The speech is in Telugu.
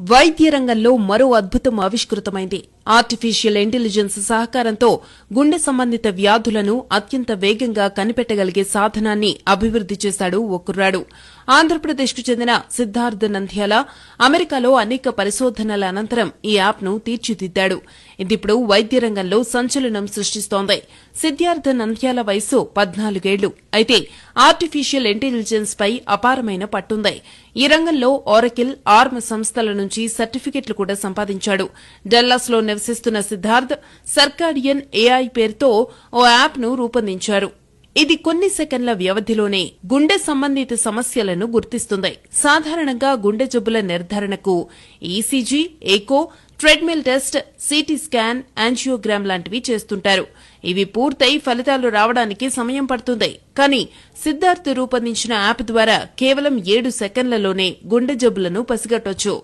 వైద్య రంగంలో మరో అద్భుతం ఆవిష్కృతమైంది. ఆర్టిఫిషియల్ ఇంటెలిజెన్స్ సహకారంతో గుండె సంబంధిత వ్యాధులను అత్యంత వేగంగా కనిపెట్టగలిగే సాధనాన్ని అభివృద్ది చేశాడు ఓ కుర్రాడు. ఆంధ్రప్రదేశ్కు చెందిన సిద్ధార్థ్ నంద్యాల అమెరికాలో అనేక పరిశోధనల అనంతరం ఈ యాప్ను తీర్చిదిద్దాడు. ఇదిప్పుడు వైద్య రంగంలో సంచలనం సృష్టిస్తోంది. సిద్ధార్థ్ నంద్యాల వయసు పద్నాలుగేళ్ళు. అయితే ఆర్టిఫిషియల్ ఇంటెలిజెన్స్ పై అపారమైన పట్టుంది. ఈ రంగంలో ఆరకిల్ ఆర్మ్ సంస్థల నుంచి సర్టిఫికెట్లు కూడా సంపాదించాడు. డల్లాస్లో నివసిస్తున్న సిద్ధార్థ్ సర్కాడియన్ ఏఐ పేరుతో ఓ యాప్ను రూపొందించారు. ఇది కొన్ని సెకండ్ల వ్యవధిలోనే గుండె సంబంధిత సమస్యలను గుర్తిస్తుంది. సాధారణంగా గుండె జబ్బుల నిర్ధారణకు ECG echo treadmill test CT scan angiogram లాంటివి చేస్తుంటారు. ఇవి పూర్తయి ఫలితాలు రావడానికి సమయం పడుతుంది. కానీ సిద్ధార్థ్ రూపొందించిన యాప్ ద్వారా కేవలం ఏడు సెకండ్లలోనే గుండె జబ్బులను పసిగట్టొచ్చు.